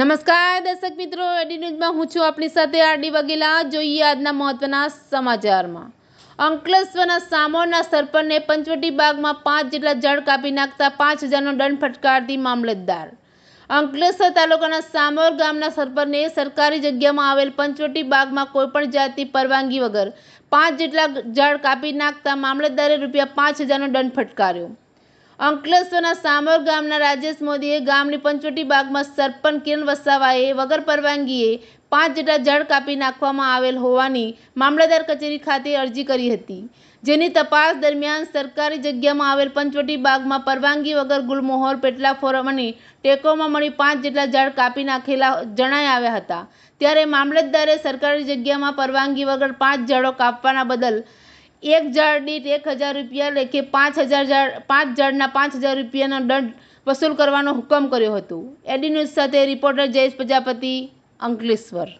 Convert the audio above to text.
નમસ્કાર, દર્શક મિત્રો. એડી ન્યૂઝમાં હું છું આપણી સાથે આરડી વગેલા જોઈએ આજના મહત્વના સમાચારમાં. અંકલેશ્વરના સામોરના સરપંચને પંચવટી બાગમાં પાંચ જેટલા જળ કાપી નાખતા પાંચ હજારનો દંડ ફટકારતી મામલતદાર. અંકલેશ્વર તાલુકાના સામોર ગામના સરપંચને સરકારી જગ્યામાં આવેલ પંચવટી બાગમાં કોઈપણ જાતની પરવાનગી વગર પાંચ જેટલા જળ કાપી નાખતા મામલતદારે રૂપિયા પાંચ હજારનો દંડ ફટકાર્યો. અંકલેશ્વરના સામોર ગામના રાજેશ મોદીએ ગામની પંચવટી બાગમાં સરપંચ કિરણ વસાવાએ વગર પરવાનગીએ પાંચ જેટલા જળ કાપી નાખવામાં આવેલ હોવાની મામલતદાર કચેરી ખાતે અરજી કરી હતી. જેની તપાસ દરમિયાન સરકારી જગ્યામાં આવેલ પંચવટી બાગમાં પરવાનગી વગર ગુલમોહર પેટલા ફોરમ અને ટેકોમાં મળી પાંચ જેટલા ઝાડ કાપી નાખેલા જણાઈ આવ્યા હતા. ત્યારે મામલતદારે સરકારી જગ્યામાં પરવાનગી વગર પાંચ ઝાડો કાપવાના બદલ એક ઝાડ દીઠ એક હજાર રૂપિયા લેખે પાંચ હજાર ઝાડ પાંચ ઝાડના પાંચ હજાર રૂપિયાનો દંડ વસૂલ કરવાનો હુકમ કર્યો હતો. એડી ન્યૂઝ સાથે રિપોર્ટર જયેશ પ્રજાપતિ, અંકલેશ્વર.